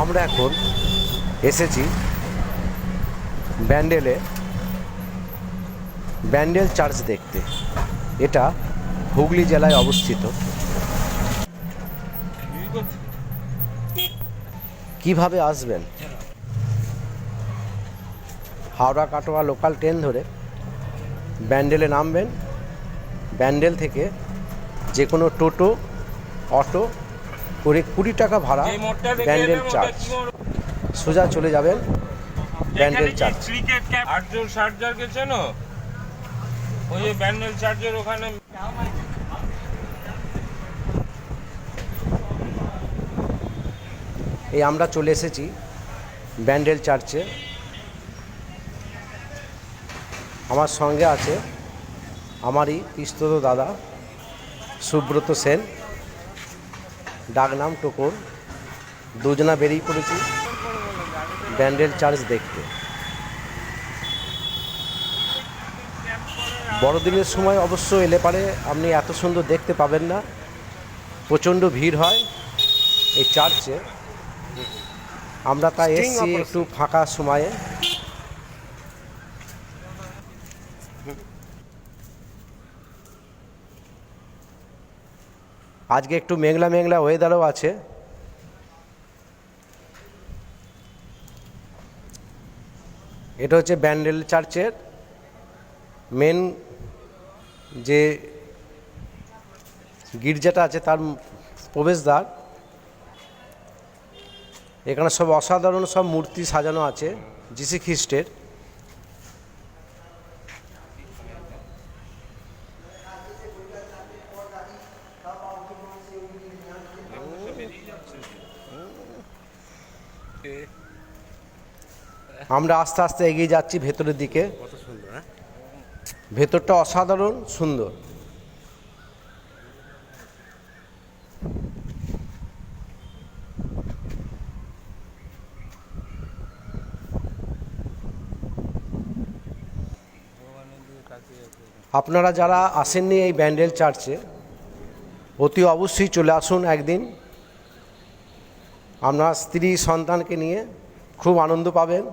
আমরা এখন এসেছি ব্যান্ডেলে ব্যান্ডেল চার্চ দেখতে। এটা হুগলি জেলায় অবস্থিত। কীভাবে আসবেন? হাওড়া কাটোয়া লোকাল ট্রেন ধরে ব্যান্ডেলে নামবেন। ব্যান্ডেল থেকে যে কোনো টোটো অটো করে কুড়ি টাকা ভাড়া ব্যান্ডেল মোড়? সোজা চলে যাবেন ব্যান্ডেল চার্জ। আটজন ষাট জারকে চেনো ওই যে ব্যান্ডেল চার্চের ওখানে এই আমরা চলে এসেছি ব্যান্ডেল চার্চে। আমার সঙ্গে আছে আমারই পিস্তত দাদা সুব্রত সেন। ডাকনাম টুকুর। দুজনা বেরিয়ে পড়েছি ব্যান্ডেল চার্চ দেখতে। বড়দিনের সময় অবশ্য এলে পারে আপনি এত সুন্দর দেখতে পাবেন না। প্রচণ্ড ভিড় হয় এই চার্চে। আমরা তাই এসছি একটু ফাঁকা সময়ে। আজকে একটু মেঘলা মেঘলা ওয়েদারও আছে। এটা হচ্ছে ব্যান্ডেল চার্চের মেন যে গির্জাটা আছে তার প্রবেশদ্বার। এখানে সব অসাধারণ সব মূর্তি সাজানো আছে যিশু খ্রিস্টের। আমরা আস্তে আস্তে এগিয়ে যাচ্ছি ভেতরের দিকে। ভেতরটা অসাধারণ সুন্দর। আপনারা যারা আসেননি এই ব্যান্ডেল চার্চে, অতি অবশ্যই চলে আসুন একদিন। আপনার স্ত্রী সন্তানকে নিয়ে খুব আনন্দ পাবেন।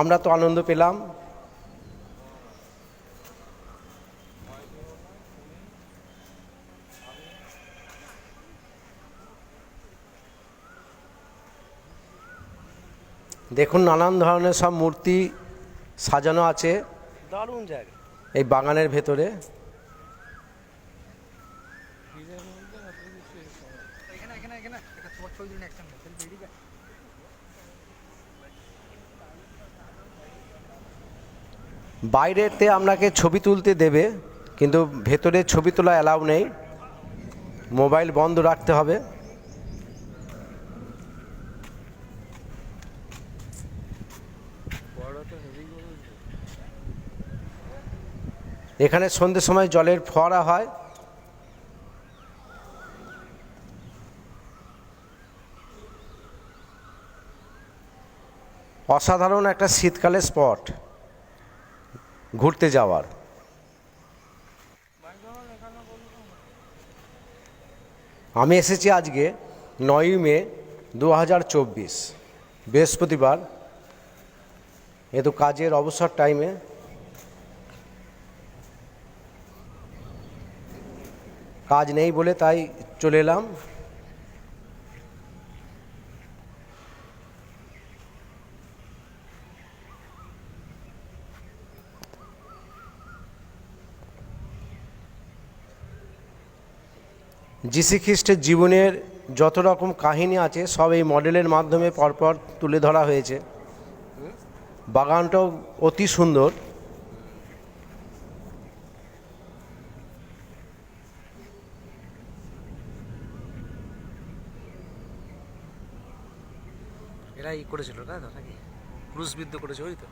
আমরা তো আনন্দ পেলাম। দেখুন নানান ধরনের সব মূর্তি সাজানো আছে। দারুণ জায়গা। এই বাগানের ভেতরে। বাইরেতে আপনাকে ছবি তুলতে দেবে কিন্তু ভেতরে ছবি তোলা অ্যালাউ নেই। মোবাইল বন্ধ রাখতে হবে। এখানে সন্ধ্যের সময় জলের ফোয়ারা হয়। অসাধারণ একটা শীতকালের স্পট ঘুরতে যাওয়ার। আমি এসেছি আজকে নয়ই মে দু হাজার চব্বিশ, বৃহস্পতিবার। এ তো কাজের অবসর টাইমে কাজ নেই বলে তাই চলে এলাম। যিশু খ্রিস্টের জীবনের যত রকম কাহিনী আছে, সব এই মডেলের মাধ্যমে পরপর তুলে ধরা হয়েছে। বাগানটাও অতি সুন্দর। এরা ই করেছিল না নাকি? ক্রুশবিদ্ধ করেছে, ওই তো।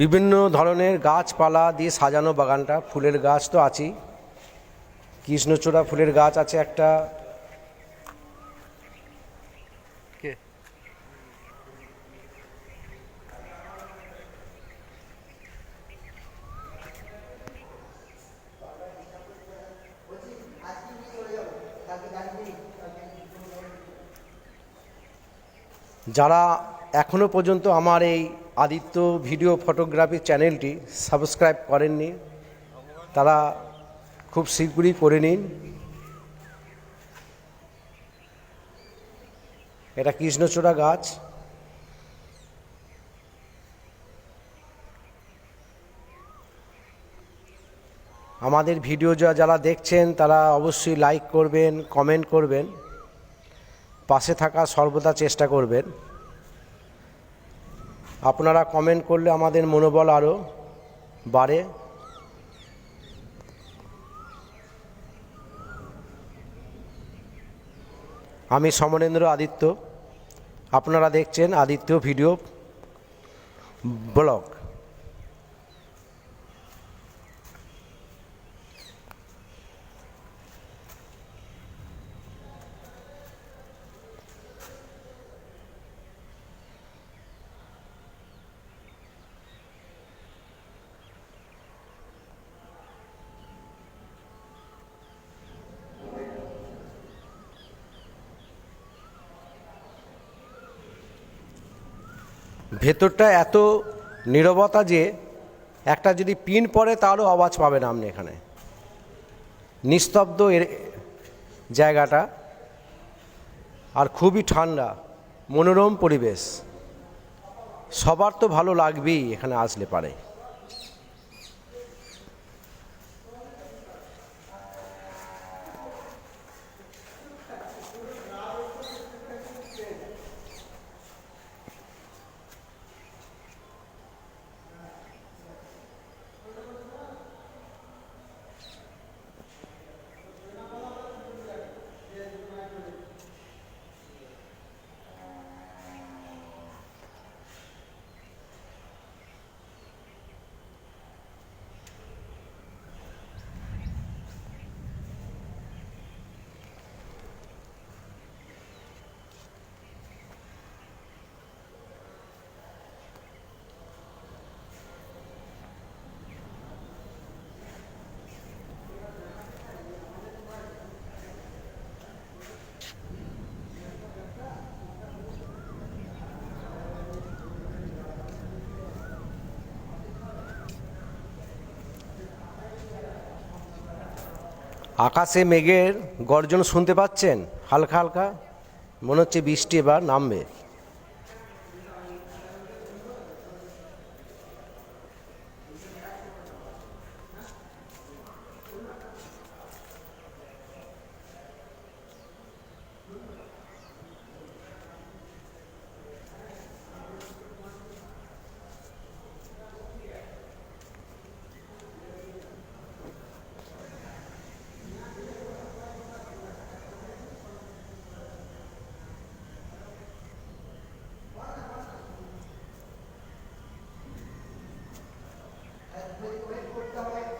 বিভিন্ন ধরনের গাছপালা দিয়ে সাজানো বাগানটা, ফুলের গাছ তো আছেই। কৃষ্ণচূড়া ফুলের গাছ আছে একটা যারা এখনও পর্যন্ত আমার এই আদিত্য ভিডিও ফটোগ্রাফি চ্যানেলটি সাবস্ক্রাইব করেননি, তারা খুব শীঘ্রই করে নিন। এটা কৃষ্ণচূড়া গাছ। আমাদের ভিডিও যা- যারা দেখছেন, তারা অবশ্যই লাইক করবেন কমেন্ট করবেন। পাশে থাকা সর্বদা চেষ্টা করবেন। আপনারা কমেন্ট করলে আমাদের মনোবল আরও বাড়ে। আমি সমরেন্দ্র আদিত্য। আপনারা দেখছেন আদিত্য ভিডিও ব্লগ। ভেতরটা এত নিরবতা যে একটা যদি পিন পড়ে তারও আওয়াজ পাবেন আপনি এখানে। নিস্তব্ধ এর জায়গাটা আর খুবই ঠান্ডা, মনোরম পরিবেশ। সবার তো ভালো লাগবেই এখানে আসলে পারে। আকাশে মেঘের গর্জন শুনতে পাচ্ছেন? হালকা হালকা। মনে হচ্ছে বৃষ্টি এবার নামবে। করতে হয়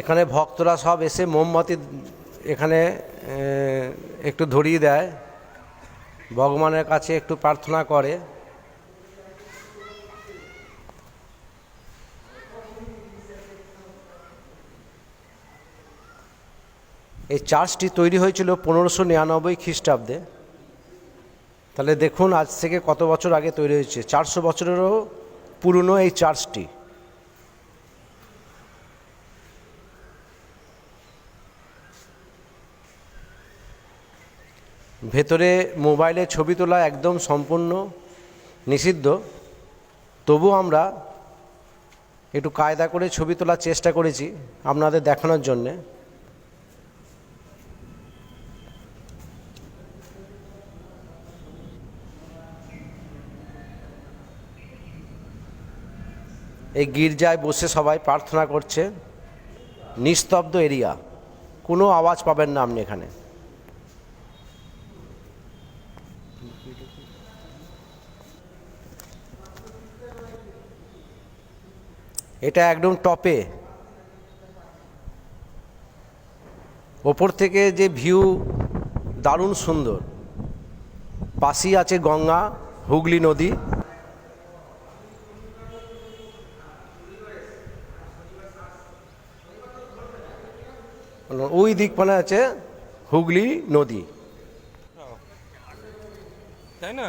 এখানে ভক্তরা সব এসে মোমবাতি এখানে একটু ধরিয়ে দেয়। ভগবানের কাছে একটু প্রার্থনা করে। এই চার্চটি তৈরি হয়েছিল পনেরোশো নিরানব্বই খ্রিস্টাব্দে। তাহলে দেখুন আজ থেকে কত বছর আগে তৈরি হয়েছে। চারশো বছরেরও পুরনো এই চার্চটি। ভেতরে মোবাইলে ছবি তোলা একদম সম্পূর্ণ নিষিদ্ধ। তবু আমরা একটু কায়দা করে ছবি তোলার চেষ্টা করেছি আপনাদের দেখানোর জন্যে। এই গির্জায় বসে সবাই প্রার্থনা করছে, নিস্তব্ধ এরিয়া, কোনো আওয়াজ পাবেন না আপনি এখানে। এটা একদম টপে। ওপর থেকে যে ভিউ দারুণ সুন্দর। পাশেই আছে গঙ্গা হুগলি নদী। ওই দিক মানে আছে হুগলি নদী। তাই না?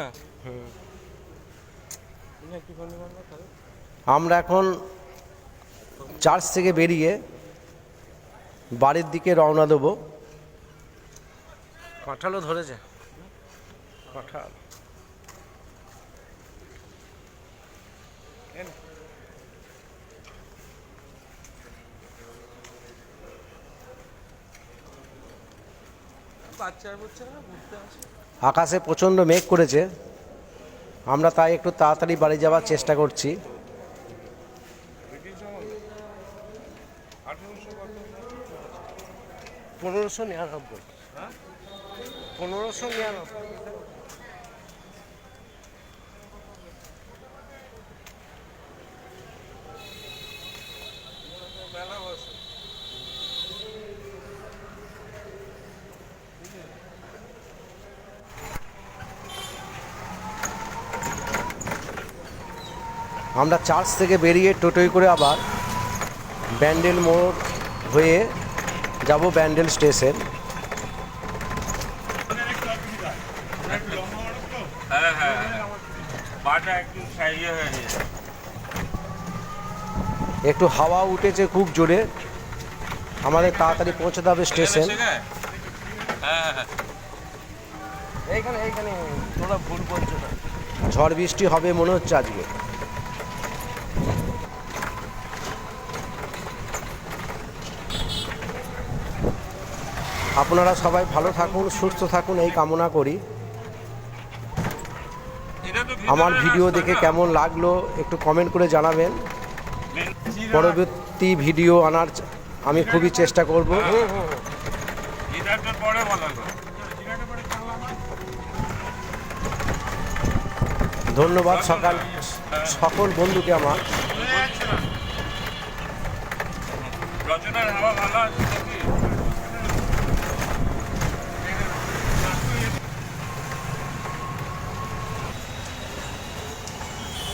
আমরা এখন চার্চ থেকে বেরিয়ে বাড়ির দিকে রওনা দেবো। কাঁঠালও ধরেছে। কাঁঠাল আকাশে প্রচণ্ড মেঘ করেছে। আমরা তাই একটু তাড়াতাড়ি বাড়ি যাওয়ার চেষ্টা করছি। পনেরোশো নিরানব্বই। পনেরোশো নিরানব্বই। আমরা চার্চ থেকে বেরিয়ে টোটোয় করে আবার ব্যান্ডেল মোড় হয়ে যাব ব্যান্ডেল স্টেশন হ্যাঁ হ্যাঁ হ্যাঁ। একটু হয়ে একটু হাওয়া উঠেছে খুব জোরে। আমাদের তাড়াতাড়ি পৌঁছতে হবে স্টেশন। হ্যাঁ হ্যাঁ এইখানে এইখানে তোরা ভুল করছ না। ঝড় বৃষ্টি হবে মনে হচ্ছে আজকে। আপনারা সবাই ভালো থাকুন, সুস্থ থাকুন, এই কামনা করি। আমার ভিডিও দেখে কেমন লাগল একটু কমেন্ট করে জানাবেন। পরবর্তী ভিডিও আনার আমি খুবই চেষ্টা করব। ধন্যবাদ সকাল সকল বন্ধুকে আমার রচনার হাওয়া ভালো আছে নাকি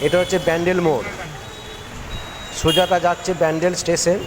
এটা হচ্ছে ব্যান্ডেল মোড়। সোজাটা যাচ্ছে ব্যান্ডেল স্টেশন।